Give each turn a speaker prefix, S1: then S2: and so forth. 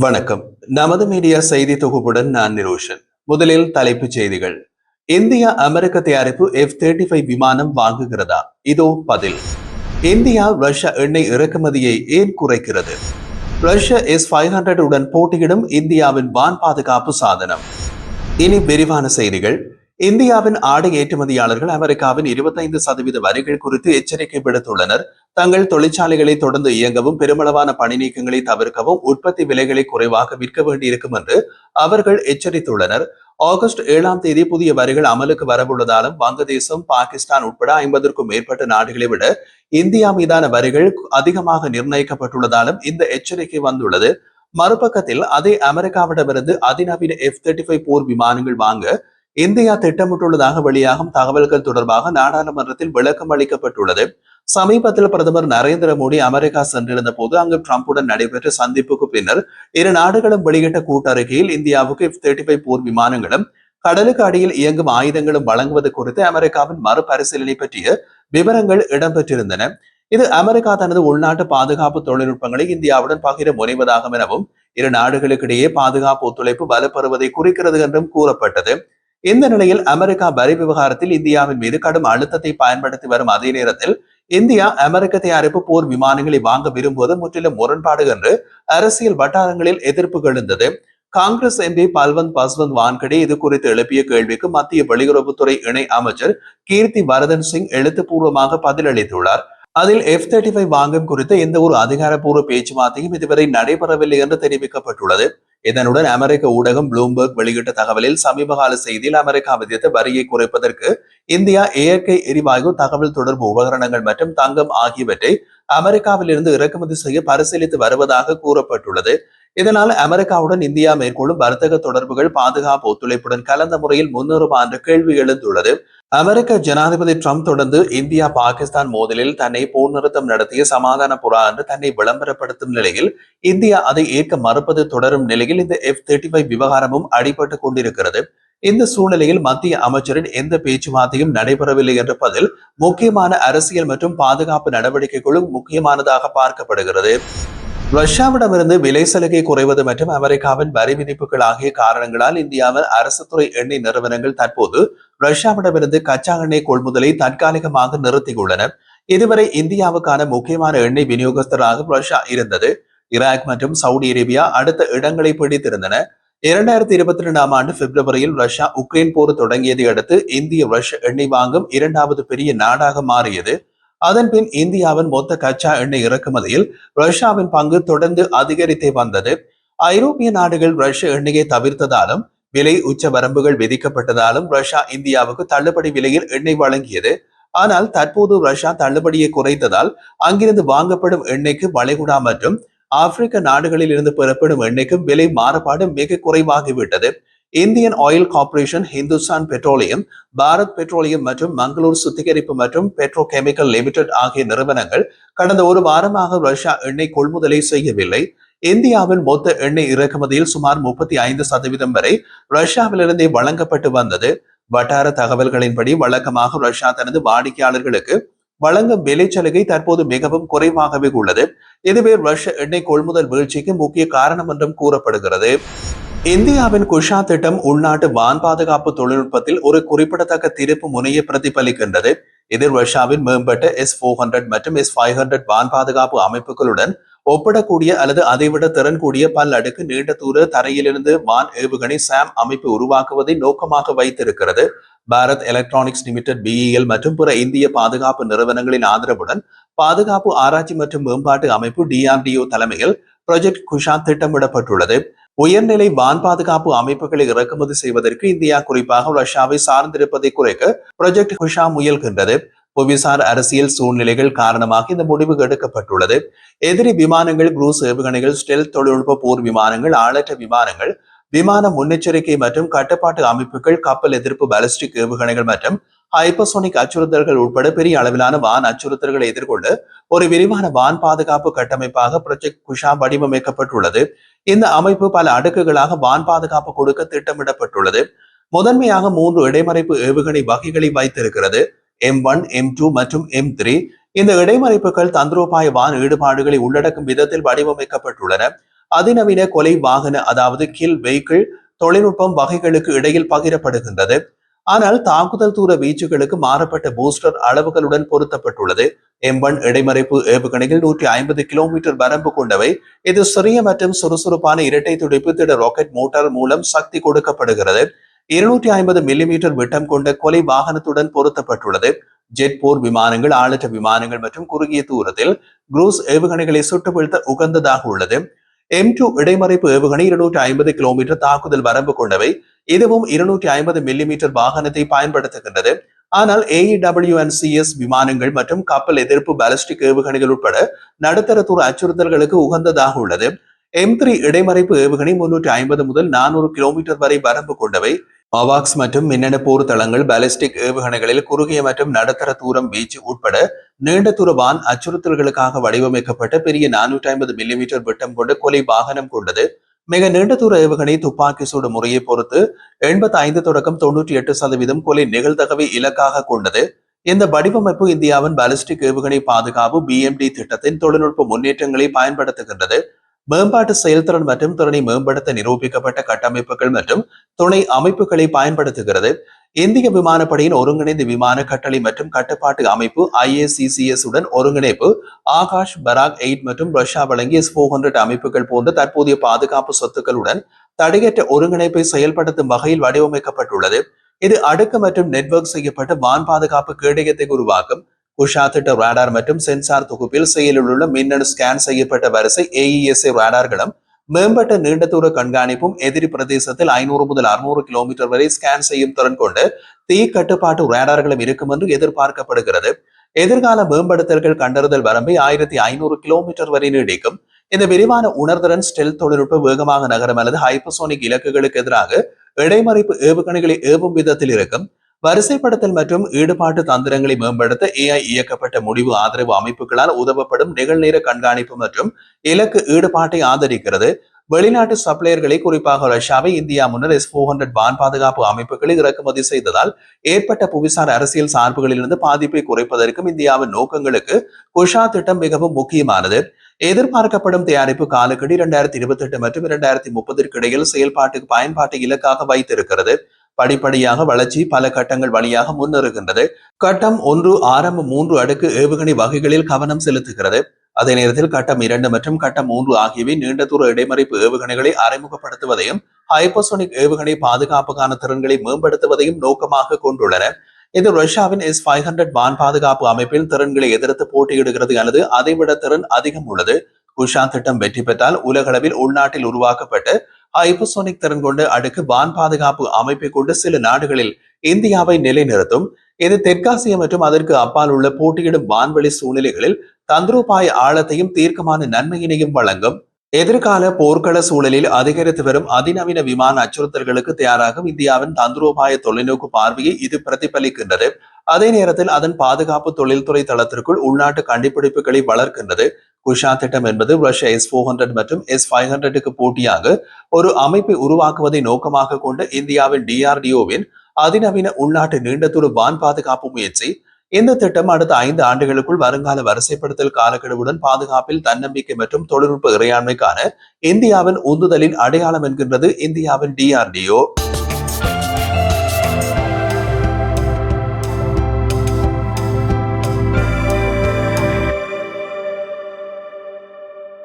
S1: வணக்கம். நமது மீடியா செய்தி தொகுப்புடன் நான் நிரோஷன். முதலில் தலைப்புச் செய்திகள். இந்தியா அமெரிக்க தயாரிப்பு எஃப் தேர்ட்டி ஃபைவ் விமானம் வாங்குகிறதா? இதோ பதில். இந்தியா ரஷ்யா எண்ணெய் இறக்குமதியை ஏன் குறைக்கிறது? ரஷ்யா எஸ் ஃபைவ் ஹண்ட்ரட் உடன் போட்டியிடும் இந்தியாவின் வான் பாதுகாப்பு சாதனம். இனி விரிவான செய்திகள். இந்தியாவின் ஆடை ஏற்றுமதியாளர்கள் அமெரிக்காவின் இருபத்தைந்து சதவீத வரிகள் குறித்து எச்சரிக்கை விடுத்துள்ளனர். தங்கள் தொழிற்சாலைகளை தொடர்ந்து இயங்கவும் பெருமளவான பணி நீக்கங்களை தவிர்க்கவும் உற்பத்தி விலைகளை குறைவாக விற்க வேண்டியிருக்கும் என்று அவர்கள் எச்சரித்துள்ளனர். ஆகஸ்ட் ஏழாம் தேதி புதிய வரிகள் அமலுக்கு வரவுள்ளதாலும் வங்கதேசம் பாகிஸ்தான் உட்பட ஐம்பதற்கும் மேற்பட்ட நாடுகளை விட இந்தியா மீதான வரிகள் அதிகமாக நிர்ணயிக்கப்பட்டுள்ளதாலும் இந்த எச்சரிக்கை வந்துள்ளது. மறுபக்கத்தில் அதே அமெரிக்காவிடமிருந்து அதிநவீன எஃப் தேர்ட்டி ஃபைவ் போர் விமானங்கள் வாங்க இந்தியா திட்டமிட்டுள்ளதாக வெளியாகும் தகவல்கள் தொடர்பாக நாடாளுமன்றத்தில் விளக்கம் அளிக்கப்பட்டுள்ளது. சமீபத்தில் பிரதமர் நரேந்திர மோடி அமெரிக்கா சென்றிருந்த போது அங்கு டிரம்புடன் நடைபெற்ற சந்திப்புக்கு பின்னர் இரு நாடுகளும் வெளியிட்ட கூட்டறிக்கையில் இந்தியாவுக்கு எஃப் தேர்ட்டி ஃபைவ் போர் விமானங்களும் கடலுக்கு அடியில் இயங்கும் ஆயுதங்களும் வழங்குவது குறித்து அமெரிக்காவின் மறுபரிசீலனை பற்றிய விவரங்கள் இடம்பெற்றிருந்தன. இது அமெரிக்கா தனது உள்நாட்டு பாதுகாப்பு தொழில்நுட்பங்களை இந்தியாவுடன் பகிர முனைவதாகும் எனவும் இரு நாடுகளுக்கிடையே பாதுகாப்பு ஒத்துழைப்பு வலுப்பெறுவதை குறிக்கிறது என்றும் கூறப்பட்டது. இந்த நிலையில் அமெரிக்கா வரி விவகாரத்தில் இந்தியாவின் மீது கடும் அழுத்தத்தை பயன்படுத்தி வரும் அதே நேரத்தில் இந்தியா அமெரிக்க தயாரிப்பு போர் விமானங்களை வாங்க விரும்புவது முற்றிலும் முரண்பாடு என்று அரசியல் வட்டாரங்களில் எதிர்ப்பு எழுந்தது. காங்கிரஸ் எம்பி பல்வந்த் பஸ்வந்த் வான்கடே இது குறித்து எழுப்பிய கேள்விக்கு மத்திய வெளியுறவுத்துறை இணை அமைச்சர் கீர்த்தி வரதன் சிங் எழுத்துப்பூர்வமாக பதிலளித்துள்ளார். அதில் எஃப் தேர்ட்டி ஃபைவ் வாங்கும் குறித்த எந்த ஒரு அதிகாரப்பூர்வ பேச்சுவார்த்தையும் இதுவரை நடைபெறவில்லை என்று தெரிவிக்கப்பட்டுள்ளது. இதனுடன் அமெரிக்க ஊடகம் ப்ளூம்பர்க் வெளியிட்ட தகவலில் சமீபகால செய்தியில் அமெரிக்கா விதித்த வரியை குறைப்பதற்கு இந்தியா இயற்கை எரிவாயு தகவல் தொடர்பு உபகரணங்கள் மற்றும் தங்கம் ஆகியவற்றை அமெரிக்காவில் இருந்து இறக்குமதி செய்ய பரிசீலித்து வருவதாக கூறப்பட்டுள்ளது. இதனால் அமெரிக்காவுடன் இந்தியா மேற்கொள்ளும் வர்த்தக தொடர்புகள் பாதுகாப்பு ஒத்துழைப்புடன் கலந்த முறையில் முன்னேறுமா என்ற கேள்வி எழுந்துள்ளது. அமெரிக்க ஜனாதிபதி ட்ரம்ப் தொடர்ந்து இந்தியா பாகிஸ்தான் மோதலில் தன்னை போர் நிறுத்தம் நடத்திய சமாதான புறா என்று தன்னை விளம்பரப்படுத்தும் நிலையில் இந்தியா அதை ஏற்க மறுப்பது தொடரும் நிலையில் இந்த எஃப் தேர்ட்டி ஃபைவ் விவகாரமும் அடிபட்டு கொண்டிருக்கிறது. இந்த சூழ்நிலையில் மத்திய அமைச்சரின் எந்த பேச்சுவார்த்தையும் நடைபெறவில்லை என்ற பதில் முக்கியமான அரசியல் மற்றும் பாதுகாப்பு நடவடிக்கைகளும் முக்கியமானதாக பார்க்கப்படுகிறது. ரஷ்யாவிடமிருந்து விலை சலுகை குறைவது மற்றும் அமெரிக்காவின் வரி விதிப்புகள் ஆகிய காரணங்களால் இந்தியாவில் அரசு துறை எண்ணெய் நிறுவனங்கள் தற்போது ரஷ்யாவிடமிருந்து கச்சா எண்ணெய் கொள்முதலை தற்காலிகமாக நிறுத்தியுள்ளன இதுவரை இந்தியாவுக்கான முக்கியமான எண்ணெய் விநியோகஸ்தராக ரஷ்யா இருந்தது. ஈராக் மற்றும் சவுதி அரேபியா அடுத்த இடங்களை பிடித்திருந்தன. இரண்டாயிரத்தி இருபத்தி ரெண்டாம் ஆண்டு பிப்ரவரியில் ரஷ்யா உக்ரைன் போர் தொடங்கியதை அடுத்து இந்திய ரஷ்ய எண்ணெய் வாங்கும் இரண்டாவது பெரிய நாடாக மாறியது. அதன் பின் இந்தியாவின் மொத்த கச்சா எண்ணெய் இறக்குமதியில் ரஷ்யாவின் பங்கு தொடர்ந்து அதிகரித்தே வந்தது. ஐரோப்பிய நாடுகள் ரஷ்ய எண்ணெயை தவிர்த்ததாலும் விலை உச்ச வரம்புகள் விதிக்கப்பட்டதாலும் ரஷ்யா இந்தியாவுக்கு தள்ளுபடி விலையில் எண்ணெய் வழங்கியது. ஆனால் தற்போது ரஷ்யா தள்ளுபடியை குறைத்ததால் அங்கிருந்து வாங்கப்படும் எண்ணெய்க்கு வளைகுடா மற்றும் ஆப்பிரிக்க நாடுகளில் இருந்து பெறப்படும் எண்ணெய்க்கும் விலை மாறுபாடு மிக குறைவாகிவிட்டது. Indian oil corporation Hindustan petroleum Bharat petroleum மற்றும் மங்களூர் சுத்திகரிப்பு மற்றும் பெட்ரோ கெமிக்கல் லிமிடெட் ஆகிய நிறுவனங்கள் கடந்த ஒரு வாரமாக ரஷ்யா எண்ணெய் கொள்முதலை செய்யவில்லை. இந்தியாவின் மொத்த எண்ணெய் இறக்குமதியில் சுமார் முப்பத்தி ஐந்து சதவீதம் வரை ரஷ்யாவிலிருந்தே வழங்கப்பட்டு வந்தது. வட்டார தகவல்களின்படி வழக்கமாக ரஷ்யா தனது வாடிக்கையாளர்களுக்கு வழங்கும் விலைச்சலுகை தற்போது மிகவும் குறைவாகவே உள்ளது. இதுவே ரஷ்ய எண்ணெய் கொள்முதல் வீழ்ச்சிக்கு முக்கிய காரணம் என்றும் கூறப்படுகிறது. இந்தியாவின் குஷா திட்டம் உள்நாட்டு வான் பாதுகாப்பு தொழில்நுட்பத்தில் ஒரு குறிப்பிடத்தக்க திருப்பு முனையை பிரதிபலிக்கின்றது. இது ரஷ்யாவின் மேம்பட்ட எஸ் போர் ஹண்ட்ரட் மற்றும் எஸ் ஃபைவ் ஹண்ட்ரட் வான் பாதுகாப்பு அமைப்புகளுடன் ஒப்பிடக்கூடிய அல்லது அதைவிட திறன் கூடிய பல் அடுக்கு நீண்ட தூர தரையிலிருந்து வான் ஏவுகணை சாம் அமைப்பு உருவாக்குவதை நோக்கமாக வைத்திருக்கிறது. பாரத் எலக்ட்ரானிக்ஸ் லிமிடெட் பிஇஎல் மற்றும் பிற இந்திய பாதுகாப்பு நிறுவனங்களின் ஆதரவுடன் பாதுகாப்பு ஆராய்ச்சி மற்றும் மேம்பாட்டு அமைப்பு டிஆர்டிஓ தலைமையில் ப்ரொஜெக்ட் குஷாத் திட்டமிடப்பட்டுள்ளது. உயர்நிலை வான் பாதுகாப்பு அமைப்புகளை இறக்குமதி செய்வதற்கு இந்தியா குறிப்பாக ரஷ்யாவை சார்ந்திருப்பதை குறைக்க ப்ரொஜெக்ட் ஹுஷா முயல்கின்றது. புவிசார் அரசியல் சூழ்நிலைகள் காரணமாக இந்த முடிவு எடுக்கப்பட்டுள்ளது. எதிரி விமானங்கள் குரூஸ் ஏவுகணைகள் ஸ்டெல் தொழில்நுட்ப போர் விமானங்கள் ஆளற்ற விமானங்கள் விமான முன்னெச்சரிக்கை மற்றும் கட்டுப்பாட்டு அமைப்புகள் கப்பல் எதிர்ப்பு பாலிஸ்டிக் ஏவுகணைகள் மற்றும் ஹைப்பர்சோனிக் அச்சுறுத்தல்கள் உட்பட பெரிய அளவிலான வான் அச்சுறுத்தல்களை எதிர்கொண்டு ஒரு விரிவான வான் பாதுகாப்பு கட்டமைப்பாக ப்ரொஜெக்ட் குஷா வடிவமைக்கப்பட்டுள்ளது. இந்த அமைப்பு பல அடுக்குகளாக வான் பாதுகாப்பு கொடுக்க திட்டமிடப்பட்டுள்ளது. முதன்மையாக மூன்று இடைமறைப்பு ஏவுகணை வகைகளை வைத்திருக்கிறது. எம் ஒன் எம் டூ மற்றும் எம் த்ரீ இந்த இடைமறைப்புகள் தந்திரோபாய வான் ஈடுபாடுகளை உள்ளடக்கும் விதத்தில் வடிவமைக்கப்பட்டுள்ளன. அதிநவீன கொலை வாகன அதாவது கில் வெஹிக்கிள் தொழில்நுட்பம் வகைகளுக்கு இடையில் பகிரப்படுகின்றது. ஆனால் தாக்குதல் தூர வீச்சுகளுக்கு மாறப்பட்ட பூஸ்டர் அளவுகளுடன் பொருத்தப்பட்டுள்ளது. எம் ஒன் இடைமறைப்பு ஏவுகணையில் நூற்றி ஐம்பது கிலோமீட்டர் வரம்பு கொண்டவை. இது சிறிய மற்றும் சுறுசுறுப்பான இரட்டை துடிப்பு திட ராக்கெட் மோட்டார் மூலம் சக்தி கொடுக்கப்படுகிறது. இருநூற்றி ஐம்பது மில்லிமீட்டர் விட்டம் கொண்ட கொலை வாகனத்துடன் பொருத்தப்பட்டுள்ளது. ஜெட் போர் விமானங்கள் ஆளற்ற விமானங்கள் மற்றும் குறுகிய தூரத்தில் குரூஸ் ஏவுகணைகளை சுட்டு வீழ்த்த உகந்ததாக உள்ளது. எம் டூ இடைமறைப்பு ஏவுகணை இருநூற்றி ஐம்பது கிலோமீட்டர் தாக்குதல் வரம்பு கொண்டவை. இதுவும் இருநூற்றி ஐம்பது மில்லிமீட்டர் வாகனத்தை பயன்படுத்துகின்றது. ஆனால் ஏஇடபிள்யூஎன்சிஎஸ் விமானங்கள் மற்றும் கப்பல் எதிர்ப்பு பாலிஸ்டிக் ஏவுகணைகள் உட்பட நடுத்தர தூர அச்சுறுத்தல்களுக்கு உகந்ததாக உள்ளது. எம் த்ரீ இடைமறைப்பு ஏவுகணை முன்னூற்றி ஐம்பது முதல் நானூறு கிலோமீட்டர் வரை வரம்பு கொண்டவை. அவாக்ஸ் மற்றும் மின்னணு போர் தளங்கள் பாலிஸ்டிக் ஏவுகணைகளில் குறுகிய மற்றும் நடுத்தர தூரம் வீச்சு உட்பட நீண்ட தூர வான் அச்சுறுத்தல்களுக்காக வடிவமைக்கப்பட்ட பெரிய நானூற்றி ஐம்பது மில்லிமீட்டர் விட்டம் கொண்ட கொலை வாகனம் கொண்டது. மிக நீண்ட தூர ஏவுகணை துப்பாக்கி சூடு முறையை பொறுத்து எண்பத்தி ஐந்து தொடக்கம் தொன்னூற்றி எட்டு சதவீதம் கொலை நிகழ்தகவை இலக்காக கொண்டது. இந்த வடிவமைப்பு இந்தியாவின் பாலிஸ்டிக் ஏவுகணை பாதுகாப்பு பிஎம்டி திட்டத்தின் தொழில்நுட்ப முன்னேற்றங்களை பயன்படுத்துகின்றது. மேம்பாட்டு செயல்திறன் மற்றும் திறனை மேம்படுத்த நிரூபிக்கப்பட்ட கட்டமைப்புகள் மற்றும் துணை அமைப்புகளை பயன்படுத்துகிறது. இந்திய விமானப்படையின் ஒருங்கிணைந்த விமான கட்டளை மற்றும் கட்டுப்பாட்டு அமைப்பு ஐஏசிசிஎஸ் உடன் ஒருங்கிணைப்பு ஆகாஷ் பராக் எயிட் மற்றும் ரஷ்யா வழங்கிய எஸ் ஹண்ட்ரட் அமைப்புகள் போன்ற தற்போதைய பாதுகாப்பு சொத்துக்களுடன் தடையற்ற ஒருங்கிணைப்பை செயல்படுத்தும் வகையில் வடிவமைக்கப்பட்டுள்ளது. இது அடுக்கு மற்றும் நெட்வொர்க் செய்யப்பட்ட வான் பாதுகாப்பு கேடயத்தை உருவாக்கும் உஷா திட்ட ரேடார் மற்றும் சென்சார் தொகுப்பில் செயலில் உள்ள மின்னணு ஸ்கேன் செய்யப்பட்ட வரிசை ஏஇஎஸ்ஏ ரேடார்களும் மேம்பட்ட நீண்ட தூர கண்காணிப்பும் எதிரி பிரதேசத்தில் ஐநூறு முதல் அறுநூறு கிலோமீட்டர் வரை ஸ்கேன் செய்யும் திறன் கொண்டு தீ கட்டுப்பாட்டு ரேடார்களும் இருக்கும் என்று எதிர்பார்க்கப்படுகிறது. எதிர்கால மேம்படுத்தல்கள் கண்டறிதல் வரம்பை ஆயிரத்தி ஐநூறு கிலோமீட்டர் வரை நீடிக்கும். இந்த விரிவான உணர்திறன் ஸ்டெல் தொழில்நுட்ப வேகமாக நகரம் அல்லது ஹைப்பசோனிக் இலக்குகளுக்கு எதிராக இடைமறிப்பு ஏவுகணைகளை ஏவும் விதத்தில் இருக்கும். வரிசைப்படுத்தல் மற்றும் ஈடுபாட்டு தந்திரங்களை மேம்படுத்த ஏஐ இயக்கப்பட்ட முடிவு ஆதரவு அமைப்புகளால் உதவப்படும் நிகழ்நேர கண்காணிப்பு மற்றும் இலக்கு ஈடுபாட்டை ஆதரிக்கிறது. வெளிநாட்டு சப்ளையர்களை குறிப்பாக ரஷ்யாவை இந்தியா முன்னர் எஸ் ஃபோர் ஹண்ட்ரட் வான் பாதுகாப்பு அமைப்புகளை இறக்குமதி செய்ததால் ஏற்பட்ட புவிசார் அரசியல் சார்புகளிலிருந்து பாதிப்பை குறைப்பதற்கும் இந்தியாவின் நோக்கங்களுக்கு குஷா திட்டம் மிகவும் முக்கியமானது. எதிர்பார்க்கப்படும் தயாரிப்பு காலக்கெடு இரண்டாயிரத்தி இருபத்தி எட்டு மற்றும் இரண்டாயிரத்தி முப்பதற்கு இடையில் செயல்பாட்டுக்கு பயன்பாட்டை இலக்காக வைத்திருக்கிறது. படிப்படியாக வளர்ச்சி பல கட்டங்கள் வழியாக முன்னேறுகின்றது. கட்டம் ஒன்று ஆரம்ப மூன்று அடுக்கு ஏவுகணை வகைகளில் கவனம் செலுத்துகிறது. அதே நேரத்தில் கட்டம் இரண்டு மற்றும் கட்டம் மூன்று ஆகியவை நீண்ட தூர இடைமறிப்பு ஏவுகணைகளை அறிமுகப்படுத்துவதையும் ஹைப்பர்சோனிக் ஏவுகணை பாதுகாப்புக்கான திறன்களை மேம்படுத்துவதையும் நோக்கமாக கொண்டுள்ளன. இது ரஷ்யாவின் எஸ் ஃபைவ் ஹண்ட்ரட் வான் பாதுகாப்பு அமைப்பில் திறன்களை எதிர்த்து போட்டியிடுகிறது அல்லது அதைவிட திறன் அதிகம் உள்ளது. குஷா திட்டம் வெற்றி பெற்றால் உலகளவில் உள்நாட்டில் உருவாக்கப்பட்டு ஹைப்பர்சோனிக் திறன் கொண்டு அடுக்கு வான் பாதுகாப்பு அமைப்பை கொண்டு சில நாடுகளில் இந்தியாவை நிலைநிறுத்தும். இது தெற்காசிய மற்றும் அதற்கு அப்பால் உள்ள போட்டியிடும் வான்வெளி சூழ்நிலைகளில் தந்திரோபாய ஆழத்தையும் தீர்க்கமான நன்மையினையும் வழங்கும். எதிர்கால போர்க்கள சூழலில் அதிகரித்து வரும் அதிநவீன விமான அச்சுறுத்தல்களுக்கு தயாராகும் இந்தியாவின் தந்திரோபாய தொலைநோக்கு பார்வையை இது பிரதிபலிக்கின்றது. அதே நேரத்தில் அதன் பாதுகாப்பு தொழில்துறை தளத்திற்குள் உள்நாட்டு கண்டுபிடிப்புகளை வளர்க்கின்றது. குஷா திட்டம் என்பது ரஷ்யா எஸ் ஃபோர் ஹண்ட்ரட் மற்றும் எஸ் ஃபைவ் ஹண்ட்ரடுக்கு போட்டியாக ஒரு அமைப்பை உருவாக்குவதை நோக்கமாக கொண்ட இந்தியாவின் டிஆர்டிஓவின் அதிநவீன உள்நாட்டு நீண்ட வான் பாதுகாப்பு முயற்சி. இந்த திட்டம் அடுத்த ஐந்து ஆண்டுகளுக்குள் வருங்கால வரிசைப்படுத்தல் காலக்கெடுவுடன் பாதுகாப்பில் தன்னம்பிக்கை மற்றும் தொழில்நுட்ப இறையாண்மைக்கான இந்தியாவின் உந்துதலின் அடையாளம் என்கின்றது இந்தியாவின் டிஆர்டிஓ